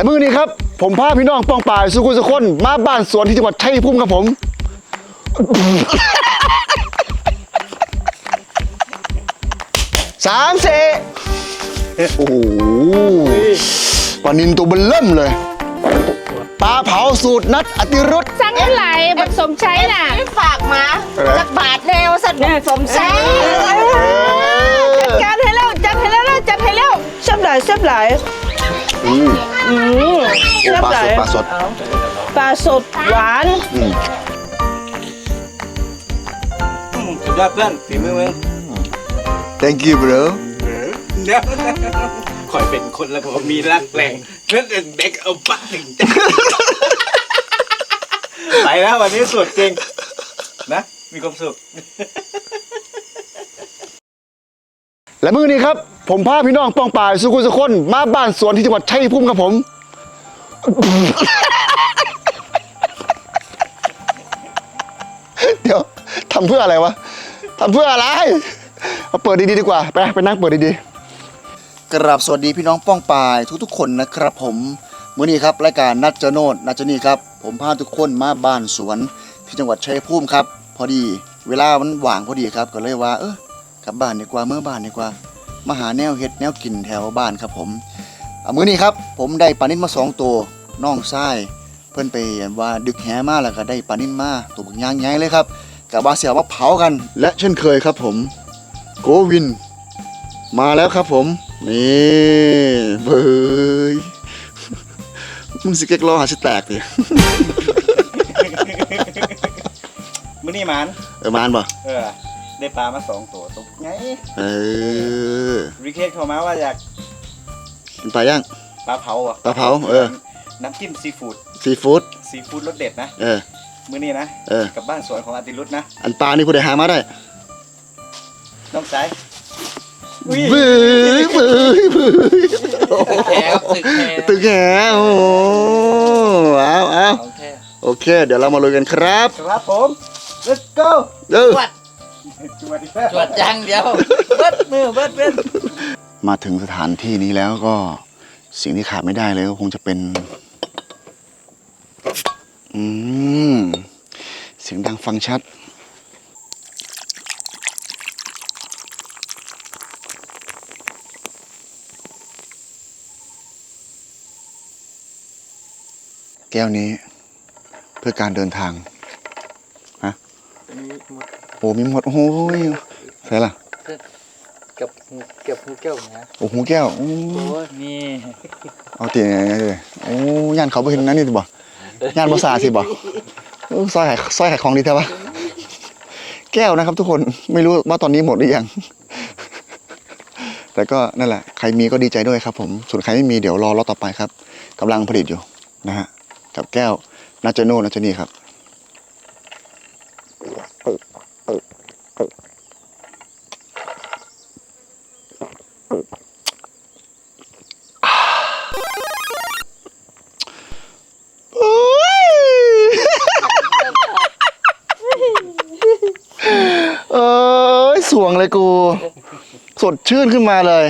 และมื้อนี้ครับ ผมพาพี่น้องป้องป่ายสุขุมสุคนมาบ้านสวนที่จังหวัดชัยภูมิครับผม สามเซโอ้โหปลานินตัวเบลเริ่มเลย ปลาเผาสูตรนัดอติรุษ สั่งเท่าไหร่บักสมใช้น่ะไม่ฝากมาอะไร จากบาทแนวสัตว์สมใช้จัดการให้แล้วจัดให้แล้วนะจัดให้แล้วแซ่บหลายแซ่บหลาย อืมอืมโอ้ปลาสดปลาสดปลาสดหวานอืมสุดยอดเพื่อนฝีมือมึง thank you bro เดี๋ยวคอยเป็นคนแล้วผมมีรักแรงเพื่อนเด็กเอาปะถึงใจไปแล้ววันนี้สุดจริง นะ มีความสุข และมื้อนี้ครับ ผมพาพี่น้องป้องป่ายสุขุสุคนมาบ้านสวนที่จังหวัดชัยภูมิครับผม เดี๋ยวทำเพื่ออะไรวะทำเพื่ออะไรมาเปิดดีๆดีกว่าไปไปนั่งเปิดดีๆกราบสวัสดีพี่น้องป้องปายทุกๆคนนะครับผมมื้อนี้ครับรายการนัดเจโนดนัดเจนี่ครับ ผมพาทุกคนมาบ้านสวนที่จังหวัดชัยภูมิครับ พอดี เวลามันว่างพอดีครับก็เลยว่าเออ กลับบ้านดีกว่าเมื่อบ้านดีกว่ามาหาแนวเฮ็ดแนวกินแถวบ้านครับผมอะมื้อนี้ครับ ผมได้ปลานิ่นมาสองตัวน้องทรายเพิ่นไปว่าดึกแหมาแล้วก็ได้ปลานิ่นมาตัวบักยางใหญ่เลยครับกับว่าเสียมาเผากัน และเช่นเคยครับผม โกวิน มาแล้วครับผม นี่เบยมึงสิเก๊กล้อหาชิแตกดิมื้อนี้หมันเออมานป่ะเออ ได้ปลามาสองตัวตกไงเออรีเควสเข้ามาว่าอยากกินปลาย่าง ปลาเผาอะปลาเผาเออ น้ำจิ้มซีฟู้ดซีฟู้ดซีฟู้ดรสเด็ดนะเออมื้อนี้นะเออกับบ้านสวนของอาติรุตนะอันปลานี่ผู้ใดหามาได้น้องสายอุ้ยเบยเบยเบยแขกตึกแขกตึกแหโอ้โหเอาเอาโอเคโอเค เดี๋ยวเรามาลุยกันครับ ครับผม let's go เออ จวดอีกแล้วตรวจจังเดียวเบิดมือเบิดเบิดมาถึงสถานที่นี้แล้วก็สิ่งที่ขาดไม่ได้เลยก็คงจะเป็น อืม เสียงดังฟังชัด แก้วนี้เพื่อการเดินทาง ฮะ โอ้มีหมดโอ้ยใช่ล่ะกับหูเก็บหูแก้วนะโอ้โหแก้วโอ้โอ้ยนี่เอาตีไงเลยโอ้ย่านเขาไปเห็นนั้นนี่สิบ่ย่านภาษาสิบ่โอ้ซอยขายซอยขายของดีแท้ปะแก้วนะครับ ทุกคนไม่รู้ว่าตอนนี้หมดหรือยัง แต่ก็นั่นแหละ ใครมีก็ดีใจด้วยครับ ผมส่วนใครไม่มีเดี๋ยวรอรอบต่อไปครับกำลังผลิตอยู่นะฮะกับแก้วนาจโน่นาจนี่ครับ โอ้ย เอ้ยสวงเลยกู สดชื่นขึ้นมาเลย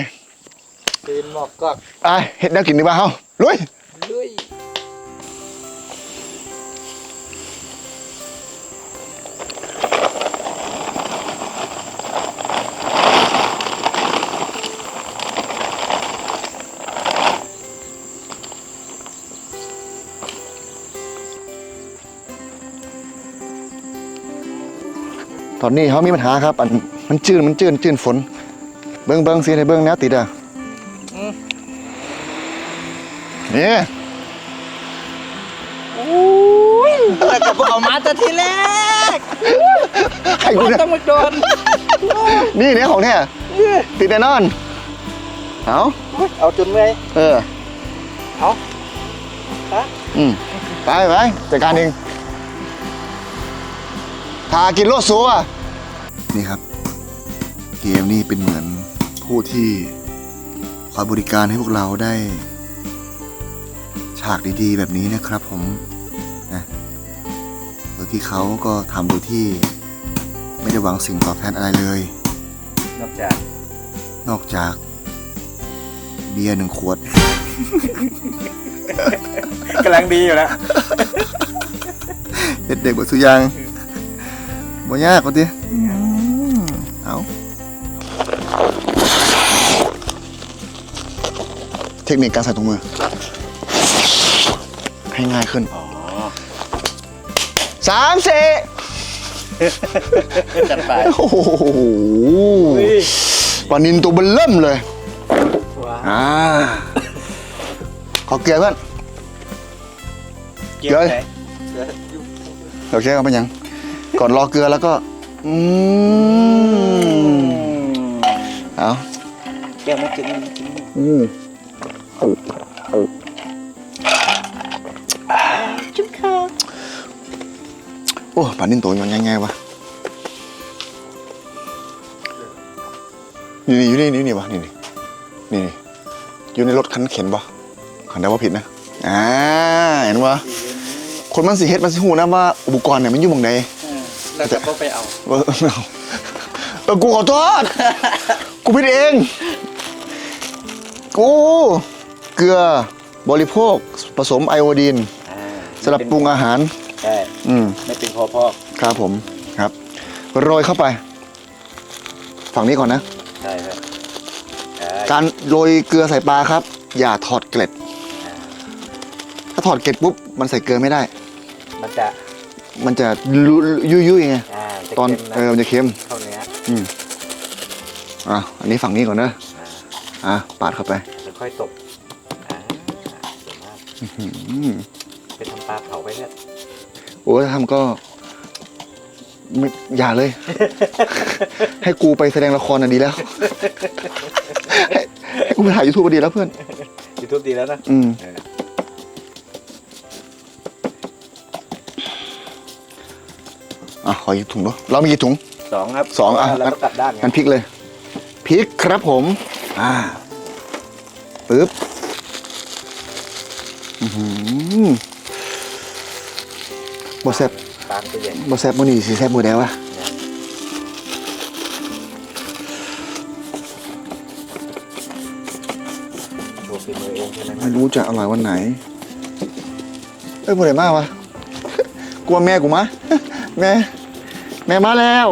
ตื่นหมอกกอกไอะเห็ดแนวกินดีป่ะเฮ้าลุย ตอนนี้เขามีปัญหาครับอันมันจืดมันจืดจืดฝน เบิ้งเบิ้งสิในเบิ้งแนวติดอะนี่แต่ก็บอกเอามาแต่ทีแรกใครกูเนี่ยต้องมาโดนนี่เนี่ยของแท้ติดแน่นอน เอาเอาจนเมื่อยเออ เอาฮะอืมไปไปจัดการเอง ทากินโลดซัวนี่ครับ เกมนี่เป็นเหมือนผู้ที่คอยบริการให้พวกเราได้ ฉากดีๆ แบบนี้นะครับผมนะโดยที่เขาก็ทำโดยที่ไม่ได้หวังสิ่งตอบแทนอะไรเลย นอกจากนอกจาก เบียร์หนึ่งขวด กำลังดีอยู่แล้ว เด็ดเด็กบทสุอยาง บ่ยากกว่าติเอาเทคนิคการใส่ถุงมือ ให้ง่ายขึ้นสามสี่จัดไปโอ้โหปลานินตัวเบลเริ่มเลยว้าอ่าขอเกลือเพื่อนเกี่ยวไหนโอเคเอาไปยัง ก่อนรอเกลือแล้วก็อืมเอาแก้วไม่กินกินอืมโอ้ปลานินตัวย้อนยังไงวะนี่นี่อยู่นี่นี่นี่วะนี่นี่นี่นี่อยู่ในรถคันเข็นปะคันได้ว่าผิดนะอ่าเห็นปะคนมันสิเฮ็ดมันสิหูนะว่าอุปกรณ์เนี่ยมันอยู่หมองใด แล้วก็บ่ไปเอา เออเอาเออกูขอโทษ กูผิดเอง กูเกลือบริโภคผสมไอโอดีนสำหรับปรุงอาหาร ใช่อืม ไม่เป็นพอพอกครับผมครับ โรยเข้าไป ฝั่งนี้ก่อนนะ ใช่ครับใช่การโรยเกลือใส่ปลาครับ อย่าถอดเกล็ด ถ้าถอดเกล็ดปุ๊บ มันใส่เกลือไม่ได้ มันจะ มันจะลุยุ่ยยุ่ยๆไงอ่าจะตอนเค็มนะเออมันจะเค็มเข้าเนื้ออืมอะอันนี้ฝั่งนี้ก่อนเนอะอะปาดเข้าไปแล้วค่อยตบอ่าสวยมากอืมไปทำปลาเผาไปเนี่ยโอ้ยถ้าทำก็ไม่อย่าเลย ให้กูไปแสดงละครน่ะดีแล้ว ให้ให้กูไปถ่ายยูทูบดีแล้วเพื่อน ยูทูบดีแล้วนะ อืม เอ ออะขออีกถุงด้วยเรามีกี่ถุง สองครับสองอะ แล้วก็กลับด้านไงงั้นพริกเลยพริกครับผม อ่าปึ๊บอือหือบแซบตามตัวใหญ่บแซบมื้อนี้สิแซบมื้อใดวะโชว์ฝีมือเองใช่ไหมไม่รู้จะอร่อยวันไหน เอ้ยมื้อใดมาวะ กลัวแม่กูมาแม่ แม่มาแล้ว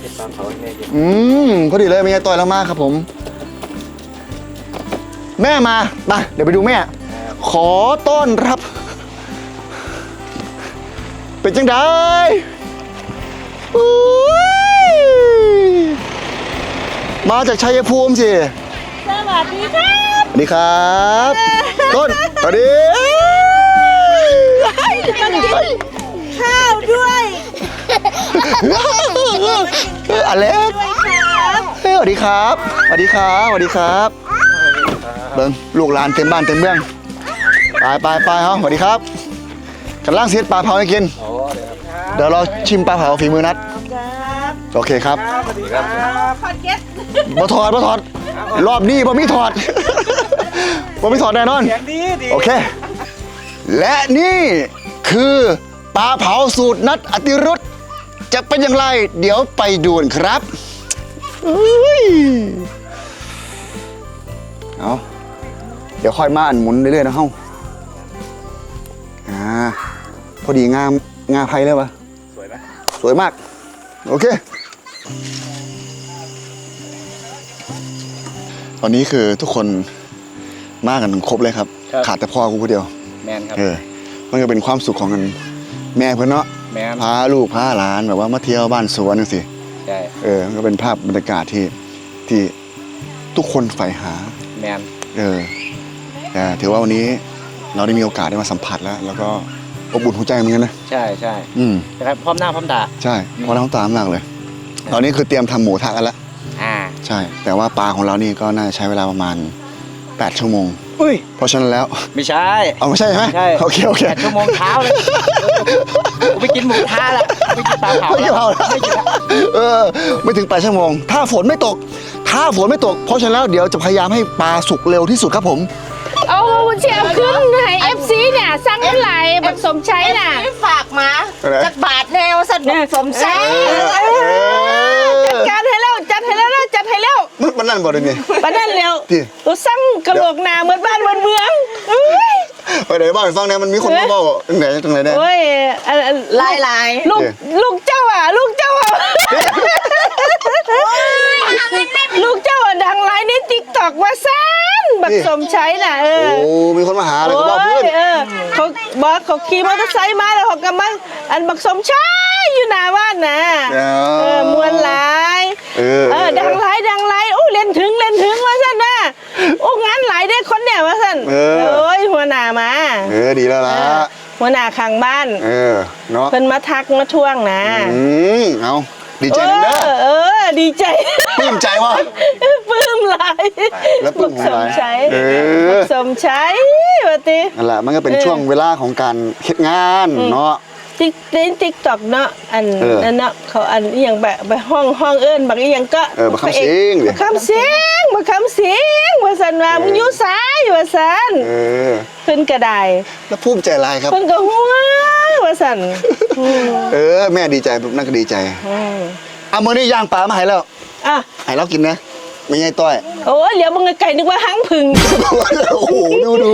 เป็นปลาเผาให้แม่กินอืมพอดีเลยแม่ต่อยแล้วมากครับผม แม่มามาเดี๋ยวไปดูแม่ ขอต้อนรับ เป็นจังไดอุ๊ยมาจากชัยภูมิสิสวัสดีครับสวัสดีครับ ต้นสวัสดีข้าวด้วยเอเล็กด้วยครับเฮ้ยสวัสดีครับ สวัสดีครับสวัสดีครับเบิ้งลูกหลานเต็มบ้านเต็มเมืองไปไปไปเฮาสวัสดีครับกำลังเสียดปลาเผาให้กิน เดี๋ยวเราชิมปลาเผาฝีมือนัดครับโอเคครับสวัสดีครับพอดเก็ตบ่ถอดบ่ถอด รอบนี้บ่มีถอดบ่มีถอดแน่นอนดีดีโอเค และนี่คือปลาเผาสูตรนัดอติรุธ จะเป็นอย่างไร เดี๋ยวไปดูกันครับอุ้ยเอาเดี๋ยวค่อยมาอันหมุนเรื่อยๆนะเฮ้าอ่าพอดีงามงาไพเลยวะสวยไหมสวยมาก โอเค ตอนนี้คือทุกคนมากันครบเลยครับขาดแต่พ่อกูคนเดียว แมนครับ เออ มันก็เป็นความสุขของกันแม่เพื่อนเนาะ แมนพาลูกพาหลานแบบว่ามาเที่ยวบ้านสวนนั่นสิใช่เออมันก็เป็นภาพบรรยากาศที่ที่ทุกคนใฝ่หา แมนเออแต่ถือว่าวันนี้เราได้มีโอกาสได้มาสัมผัสแล้ว แล้วก็อบอุ่นหัวใจเหมือนกันนะใช่ใช่อืมนะครับพร้อมหน้าพร้อมตาใช่เพราะเราตามมากเลย ตอนนี้คือเตรียมทำหมูทะกันแล้วอ่าใช่ แต่ว่าปลาของเรานี่ก็น่าจะใช้เวลาประมาณ 8 ชั่วโมง อุ้ยเพราะฉะนั้นแล้วไม่ใช่เอาไม่ใช่ใช่ไหมใช่โอเคโอเคแปดชั่วโมงเช้าเลยกูไปกินหมูท้าแล้วไม่กินปลาเผาไม่เกี่ยวแล้วแล้วไม่กินแล้วเออไม่ถึง8ชั่วโมง ถ้าฝนไม่ตก ถ้าฝนไม่ตก เพราะฉะนั้นแล้วเดี๋ยวจะพยายามให้ปลาสุกเร็วที่สุดครับผมเอาเชียร์ขึ้นให้เอฟซีเนี่ยสั่งเท่าไหร่บักสมใช้น่ะฝากมาอะไรจากบาทแนวสนุกสมใจจัดการให้ แล้วจัดให้แล้วนะจัดให้แล้วมันมันนั้นบ่เดี๋ยวนี้ปานนั้นแล้วที่ตัวสั่งกระโหลกหนาเหมือนบ้านเหมือนเมืองอุ้ย ไปไหนบ้างฟังเนี่ยมันมีคนมาบอกตรงไหนตรงไหนเนี่ย โอ้ยอันอันลายลายลูกเนี่ยลูกเจ้าอะ ลูกเจ้าอะลูกเจ้าอะดังไลน์ในติ๊กต็อกว่าซันบักสมใช้น่ะเออโอ้มีคนมาหาอะไรโอ้ก็บอกเพื่อนยเออเขาบอกเขาขี่มอเตอร์ไซค์มาแล้วเขาก็มาอันบักสมใช้อยู่หน้าบ้านน่ะเออมวนหลายเออเออดังไลน์ดังไลน์โอ้เล่นถึงเล่นถึงว่าซั่นน่ะ โอ้งานหลายได้คนเนี่ยว่าซั่นเออโอ้ยหัวหน้ามาเออดีแล้วล่ะ เออหัวหน้าข้างบ้านเออเนาะเพิ่นมาทักมาทวงนะอืมเอาดีใจนะเด้อเออเออดีใจ ปลื้มใจวะ ปลื้มหลายแล้วปลื้มบักสมหลายใช้เออบักสมใช้ว่าติ นั่นแหละมันก็เป็นเออ ช่วงเวลาของการเฮ็ดงานเนาะ ติ๊กติ๊กติ๊กตอกเนาะอันเออนั่นเนาะเขาอันอหย่างแบบไปห้องห้องเอิ้นบักอหย่างก็เออบักคำเสียงดิ บักคำเสียงบักคำเสีย งว่าซั่นว่ามึงอยู่ซ้ายว่าซั่นเออเพิ่นก็ได้แล้วภูมิใจอะไรครับ เพิ่นก็หัวว่าซั่นอืมเออ แม่ดีใจปุ๊บนั่นก็ดีใจอืมเอามือนี่ย่างปลามาให้แล้วอะให้เรากินนะไม่ใช่ต้อย โอ้ยเหลียวมึงไกลๆนึกว่าหางผึ่งโอ้โหดูดู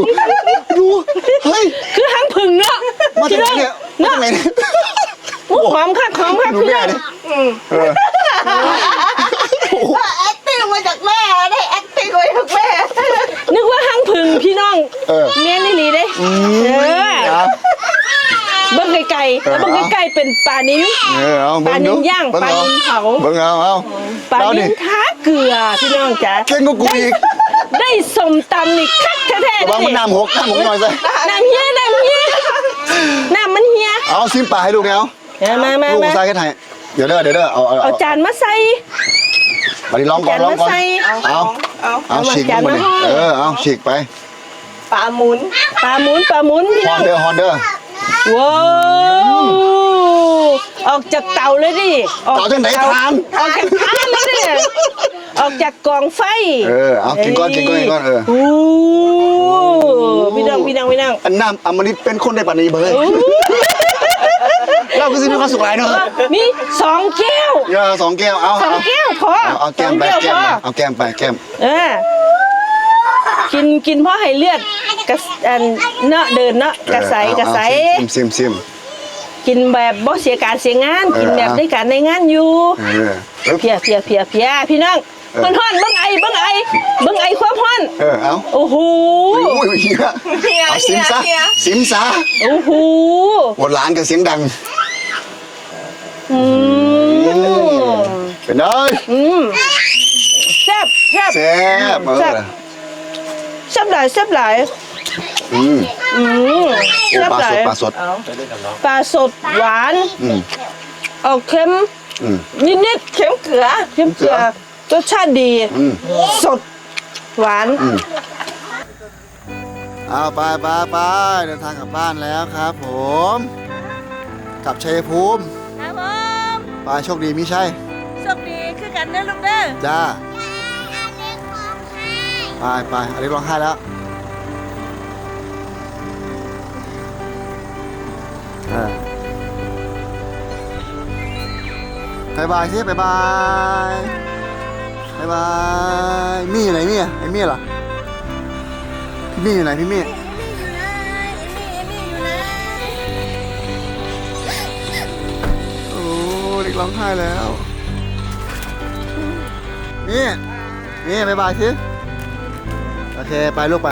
ดูเฮ้ย คือหางผึ่งเนาะมาจากไหนเนี่ยมาจากไหนเนี่ยโอ้หอมค่ะหอมค่ะดูคือแม่ดิเออแอคติ้ งมาจากแม่ได้แอคติ้งมาจากแม่นึกว่าหางผึ่งพี่น้องเออ เมียนนี่หลีเด้เออเอาเบิ่งไกลๆแล้วเบิ่งไกลๆเป็นปลานิ้น เออเอาปลาเบิ่งนิดูนย่างเบิ่งปลาเอานินเผาเบิ่งเอาเอาปลาเรานิดินท้าเกลือพี่น้องจ๋าเก่งกว่ากูอีกได้สมตำนี่คักแท้ๆระเลวังมันยน้ำหกน้ำหกหน่อยสิน้ำเฮียน้ำเฮียน้ำมันเฮียเอาซิมปลาให้ลูกเนี่ยเอาเอามามาลูกมาใส่แค่ไหนเดี๋ยวเด้อเดี๋ยวเด้อเอาเอาเอาเอาจานมาใส่ มาดิลองก่อนจานลองก่อนมาใส่เอาเอา เอาเอามาฉีกจานลงมามาดิให้เออเอาฉีกไปปลาหมุนปลาหมุนปลาหมุนพี่ฮน้ออนงเดอร์ฮอนเดอร์ว้าวออกจากเตาเลยดิออกเตาจากไหนทาน ออกจากทานเลยดิออกจากกองไฟเออเอากินก่อนกินก่อนกินก่อนเออ โอ้พี่น้องพี่น้องพี่น้องอันน้ำอันมันนี่เป็นคนในปันนี้เบยเรา ก็จะมีความสุขหลายเนาะมีสองแก้วเยอะสองแก้วเอาสองเอาแก้วพอเอาเอาแก้มไปสองแก้มพอไปเอาแก้มไปแก้มเออกินกินเพราะให้เลือดกระสอันเนาะเดินเนาะกระใสเออกระใสเอาซิมซิมกินแบบบ่เสียการเสียงานเออกินแบบเอาได้การในงานอยู่เออแล้วเพียเพียเพียเพียพี่น้องเออเพิ่นฮ้อนเบิ่งไอเบิ่งไอเบิ่งไอความฮ้อนเออเอาโอ้โหอุ้ยเฮียเอาซิมซะซิมซะโอ้โหหมดร้านกับเสียงดัง อืมเป็นไงอืมแซ่บแซ่บแซ่บเอแซ่บอแซ่บหลายแซ่บหลายอืมอืมโอ้แซ่บปลาหสลาดยปลาสด ปลาสดหวานอืมออกเค็มอืมนิดๆเค็มเกลือเค็มเกลือรสชาติดีอืม สดหวาน เอาไปไปไปเดินทางกลับบ้านแล้วครับผม กลับชัยภูมิครับผม ไปโชคดีมิใช่โชคดีคือกันเด้อลุงเด้อจ้าไปไปอเล็กร้องไห้แล้วเออบายบายสิบายบายบายบายมี่อยู่ไหนมี่อะไอ้มี่เหรอพี่มี่อยู่ไหนพี่มี่ ร้องไห้แล้วมี่มี่บายบายสิโอเคไปลูกไป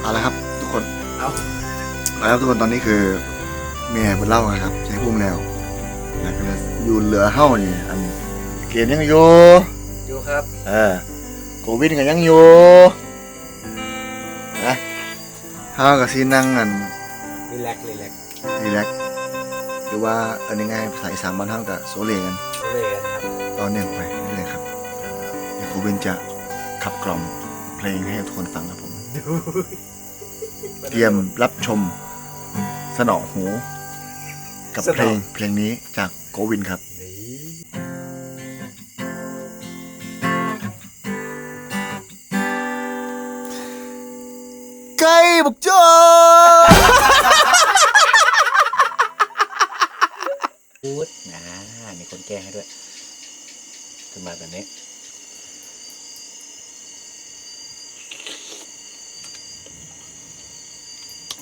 เอาละครับ ทุกคนเอาเอาละครับทุกคนตอนนี้คือเมียเป็นเล่านะครับใช้พุ่มแล้วอยากจะอยู่เหลือเฮ้านี่อันเกณฑ์ยังอยู่อยู่ครับเออโควิดก็ยังอยู่นะเฮากับซีนั่งอันรีแลกซ์รีแลกซ์ รีแลกซ์หรือว่าเอันง่ายๆภาษาอีสานบ้านเฮากับโซเลกันเลยกันครับต่อเนื่องไปเรื่อยๆครับเดี๋ยวโควิดจะขับกล่อมเพลงให้ทุกคนฟังครับผม เตรียมรับชมสนอหู กับเพลงเพลงนี้จากโกวินครับ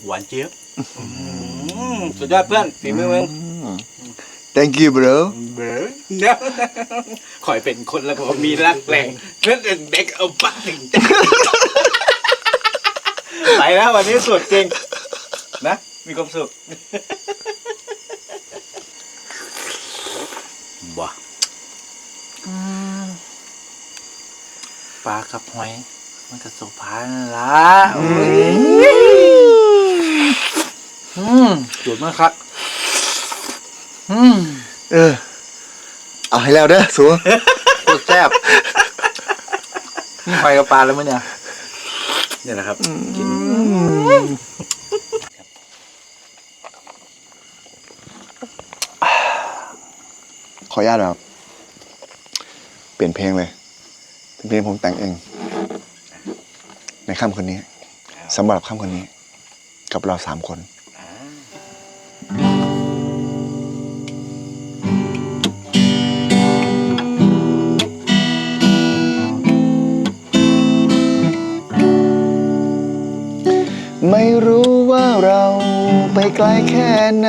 หวานเจี๊ยบอืมสุดยอดเพื่อนฝีมือมึง thank you bro เบ้อเนี่ยคอยเป็นคนแล้วผมมีรักแรงเพื่อนเด็กเอาปะถึงใจไปแล้ววันนี้สุดจริง นะ มีความสุขว้าปลากับหอย มันก็สุภาพนั่นละ อืมจุดมากครับ อืมเออ เอาให้แล้วเด้อสูโคตรแซ่บนี่หอยกับปลาแล้วมั้ยเนี่ย เนี่ยนะครับกินขออนุญาตนะครับ เปลี่ยนเพลงเลยเป็นเพลงผมแต่งเอง ในค่ำคืนนี้สำหรับค่ำคืนนี้ กับเราสามคน ไกลแค่ไหน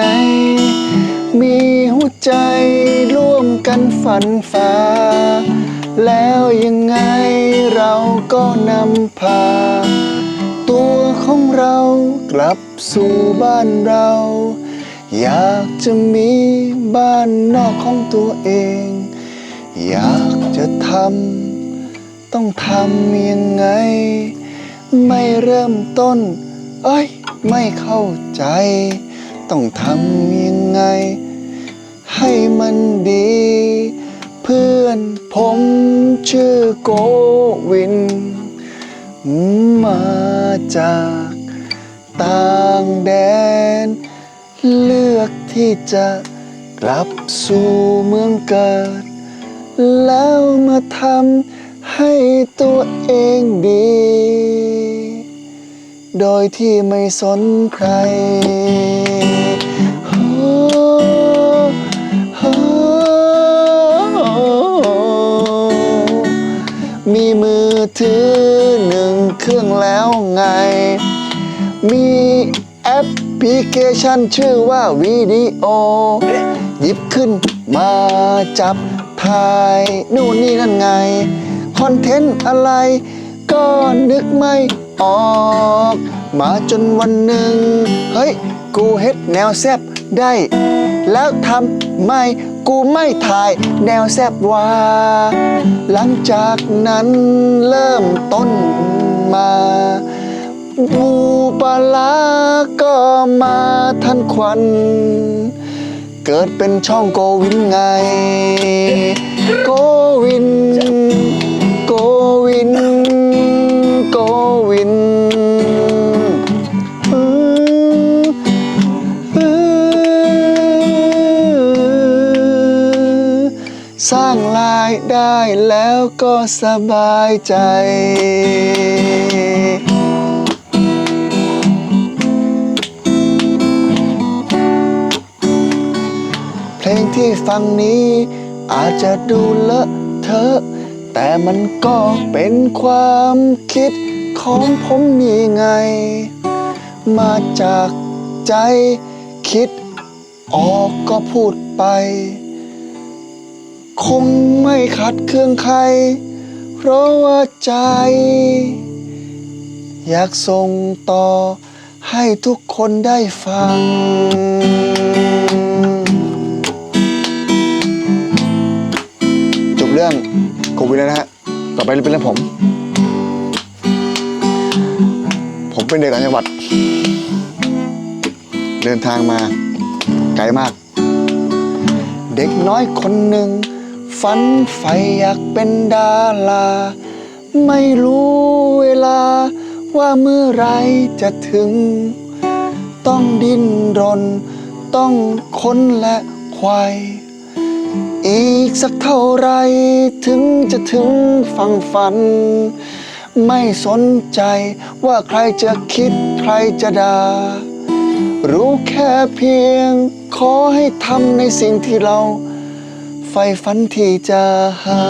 มีหัวใจร่วมกันฝันฝ่าแล้วยังไงเราก็นำพา ตัวของเรากลับสู่บ้านเรา อยากจะมีบ้านนอกของตัวเอง อยากจะทำต้องทำยังไง ไม่เริ่มต้น เอ้ย ไม่เข้าใจ ต้องทำยังไง ให้มันดี เพื่อนผมชื่อโกวิน มาจากต่างแดน เลือกที่จะกลับสู่เมืองเกิด แล้วมาทำให้ตัวเองดี โดยที่ไม่สนใครโอ้โอ้มีมือถือหนึ่งเครื่องแล้วไง มีแอปพลิเคชันชื่อว่าวิดีโอ หยิบขึ้นมาจับถ่ายนู่นนี่นั่นไง คอนเทนต์อะไรก็นึกไม่ ออก มาจนวันหนึ่ง เฮ้ย กูเฮ็ดแนวแซบได้ แล้วทำไมกูไม่ถ่ายแนวแซบว่า หลังจากนั้นเริ่มต้นมาบูปลาร้าก็มาทันควัน เกิดเป็นช่องโกวินไง โกวิน โกวิน โกวินสร้างรายได้แล้วก็สบายใจ เพลงที่ฟังนี้อาจจะดูเลอะเทอะ แต่มันก็เป็นความคิด ของผมนี่ไง มาจากใจคิดออกก็พูดไป คงไม่ขัดเครื่องใคร เพราะว่าใจ อยากส่งต่อให้ทุกคนได้ฟัง จบเรื่องโควิดแล้วนะฮะ ต่อไปเป็นเรื่องผม ผมเป็นเด็กต่างจังหวัด เดินทางมาไกลมาก เด็กน้อยคนหนึ่งฝันใฝ่อยากเป็นดาราไม่รู้เวลาว่าเมื่อไรจะถึง ต้องดิ้นรน ต้องค้นและควายอีกสักเท่าไรถึงจะถึงฝั่งฝัน ไม่สนใจว่าใครจะคิดใครจะด่า รู้แค่เพียง ขอให้ทำในสิ่งที่เราไฟฝันที่จะหา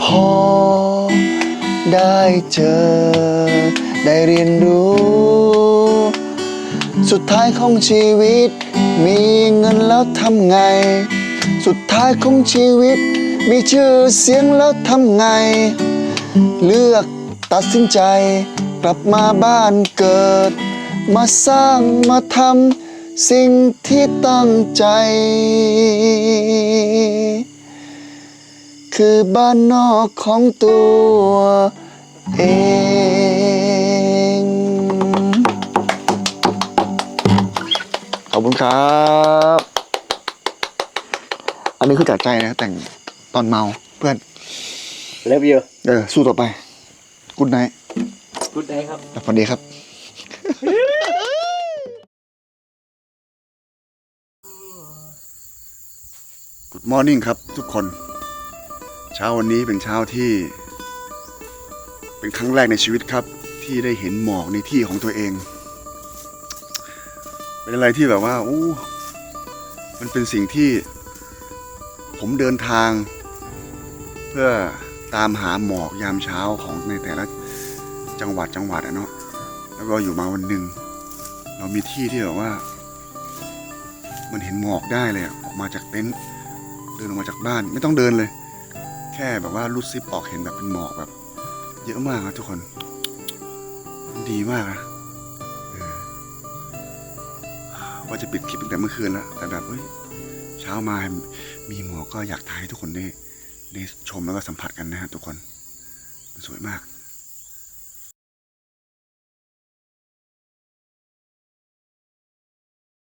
พอได้เจอ ได้เรียนรู้ สุดท้ายของชีวิต มีเงินแล้วทำไง สุดท้ายของชีวิตมีชื่อเสียงแล้วทำไง เลือกตัดสินใจ กลับมาบ้านเกิด มาสร้างมาทำสิ่งที่ตั้งใจ คือบ้านนอกของตัวเองขอบคุณครับ อันนี้คือจากใจนะแต่งตอนเมาเพื่อน เลิฟยูเออสู้ต่อไปกุดไนกูดได้ครับ สวัสดีครับ Good morning ครับทุกคน เช้าวันนี้เป็นเช้าที่ เป็นครั้งแรกในชีวิตครับ ที่ได้เห็นหมอกในที่ของตัวเอง เป็นอะไรที่แบบว่าอู้มันเป็นสิ่งที่ ผมเดินทาง เพื่อ ตามหาหมอกยามเช้าของในแต่ละจังหวัดจังหวัดอะเนาะแล้วก็อยู่มาวันหนึ่งเรามีที่ที่แบบว่า มันเห็นหมอกได้เลยออกมาจากเต็นท์เดินออกมาจากบ้านไม่ต้องเดินเลย แค่แบบว่ารูดซิปออกเห็นแบบเป็นหมอกแบบ เยอะมากครับทุกคนดีมากนะว่าจะปิดคลิปตั้งแต่เมื่อคืนแล้วแต่แบบเฮ้ยเช้ามามีหมอกก็อยากถ่ายให้ทุกคนได้ ได้ชมแล้วก็สัมผัสกันนะครับทุกคน มันสวยมาก